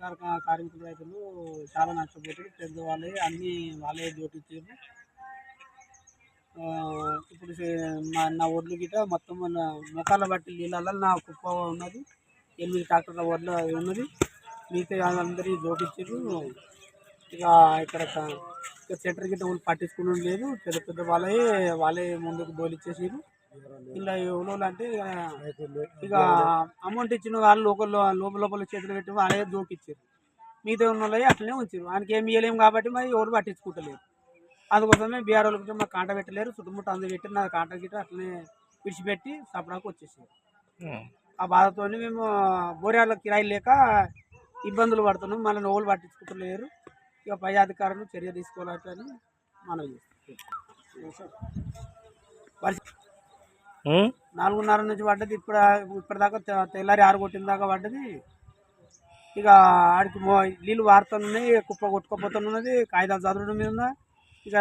కా- కార్మికులు రైతులు చాలా నష్టపోతారు పెద్దవాళ్ళే అన్నీ వాళ్ళే జోకించారు ఇప్పుడు మా నా ఒడ్లు గిట మొత్తం నా ముఖాల బట్టి నీళ్ళల్లో నా కుప్ప ఉన్నది. ఎనిమిది ట్రాక్టర్ల ఒడ్లు ఉన్నది. మిగతా అందరి జోకించారు ఇక ఇక్కడ క- ఇక సెంటర్ గిట్ట వాళ్ళు పట్టించుకుని లేదు. పెద్ద పెద్ద వాళ్ళే వాళ్ళే ముందుకు బోలిచ్చేసారు ఇలా ఎవరో అంటే ఇక అమౌంట్ ఇచ్చిన వాళ్ళు లోకల్ లోపల లోపల చేతులు పెట్టి వాళ్ళే దూకిచ్చారు. మిగతా ఉన్న వాళ్ళే అట్లనే ఉంచారు. ఆయనకి ఏమి ఇవ్వలేము కాబట్టి మరి ఎవరు పట్టించుకుంటలేరు. అందుకోసమే బీఆర్ వాళ్ళకి మాకు కాంట పెట్టలేరు. చుట్టుముట్టు అందరు పెట్టి నా కాంట గిట్ట అట్లనే విడిచిపెట్టి సపడాకు వచ్చేసారు. ఆ బాధతో మేము బోర్యాల కిరాయి లేక ఇబ్బందులు పడుతున్నాం. మళ్ళీ నోళ్ళు పట్టించుకుంటలేరు. ఇక పై అధికారులు చర్య తీసుకోవాలని మనం ఉమ్? నాలుగున్నర నుంచి పడ్డది ఇప్పుడు ఇప్పటిదాకా తె- తెల్లారి ఆరు కొట్టిన దాకా పడ్డది. ఇక ఆడికి మో నీళ్ళు వారుతున్నాయి కుప్ప కొట్టుకోపోతున్నది కాగితాలు చదవడం మీద ఇక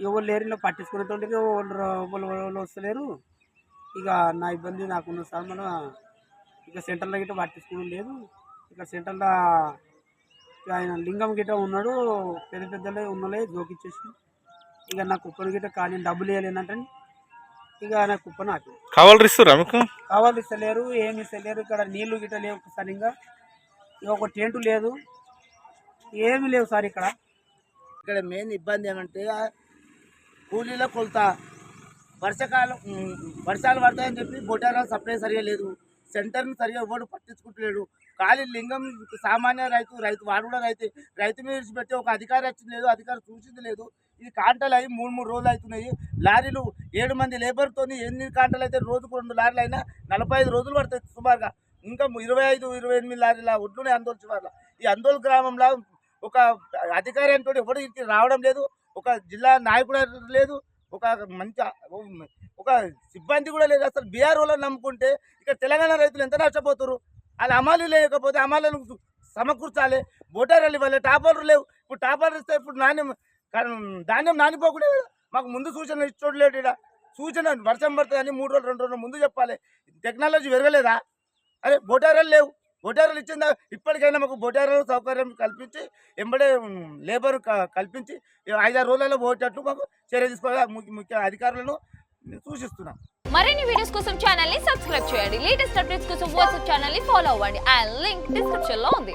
ఎవరు లేరు ఇలా పట్టించుకునేటువంటి వాళ్ళు వాళ్ళు వస్తలేరు. ఇక నా ఇబ్బంది నాకున్న సార్ మన ఇక సెంటర్లో గిట్ట పట్టించుకోవడం లేదు. ఇక సెంటర్లో ఇక ఆయన లింగం గిట్ట ఉన్నాడు పెద్ద పెద్దలే ఉన్నలే జోకిచ్చేసి. ఇక నా కుప్పని గిట్ట కానీ డబ్బులు వేయలేనంటే ఇక నా కుప్ప నాకు. కవర్లు ఇస్తురా మీకు? కావాలి ఇస్తలేరు ఏమి ఇస్తలేరు ఇక్కడ నీళ్ళు గిట్ట లేవు సరిగ్గా ఇక. ఒక టెంట్ లేదు. ఏమీ లేవు సార్ ఇక్కడ. ఇక్కడ మెయిన్ ఇబ్బంది ఏమంటే కూలీల కొలత. వర్షాకాలం వర్షాలు పడతాయని చెప్పి బొటారాలు సప్లై సరిగా లేదు. సెంటర్ని సరిగా ఎవడు పట్టించుకుంటలేడు. ఖాళీ లింగం సామాన్య రైతు రైతు వాడు కూడా రైతు రైతు మీద విడిచిపెట్టి ఒక అధికారి వచ్చింది లేదు అధికారి చూసింది లేదు. ఇది కాంటలు అవి మూడు మూడు రోజులు అవుతున్నాయి. లారీలు ఏడు మంది లేబర్తో ఎన్ని కాంటలు అయితే రోజుకు రెండు లారీలు అయినా నలభై ఐదు రోజులు పడుతుంది సుమారుగా. ఇంకా ఇరవై ఐదు ఇరవై ఎనిమిది లారీల ఒడ్లునే ఆందోళన చివరిలో ఈ ఆందోళన గ్రామంలో ఒక అధికారి అంటూ ఇంటికి రావడం లేదు. ఒక జిల్లా నాయకుడు లేదు. ఒక మంచి ఒక సిబ్బంది కూడా లేదు. అసలు బీఆర్ వాళ్ళని నమ్ముకుంటే ఇక తెలంగాణ రైతులు ఎంత నష్టపోతారు అలా అమలు లేకపోతే అమలను సమకూర్చాలి. బోటారాలు ఇవ్వాలి. టాపర్లు లేవు. ఇప్పుడు టాపర్లు ఇస్తే ఇప్పుడు నాణ్యం కానీ ధాన్యం నానిపోకుండా మాకు ముందు సూచన ఇచ్చోడలేడు ఇక్కడ సూచన వర్షం పడుతుందని మూడు రోజులు రెండు రోజులు ముందు చెప్పాలి. టెక్నాలజీ పెరగలేదా? అరే బోటారాలు లేవు. బొటారాలు ఇచ్చిందా ఇప్పటికైనా మాకు బొటారాలు సౌకర్యం కల్పించి ఎంబడే లేబర్ కల్పించి ఐదారు రోజులలో పోయేటట్టు మాకు చర్య తీసుకోవాలి. ముఖ్య అధికారులను సూచిస్తున్నాం. మరిన్ని వీడియోస్ కోసం ఛానల్ని సబ్స్క్రైబ్ చేయండి. లేటెస్ట్ అప్డేట్స్ కోసం వాట్సాప్ ఛానల్ని ఫాలో అవ్వండి. ఆ లింక్ డిస్క్రిప్షన్లో ఉంది.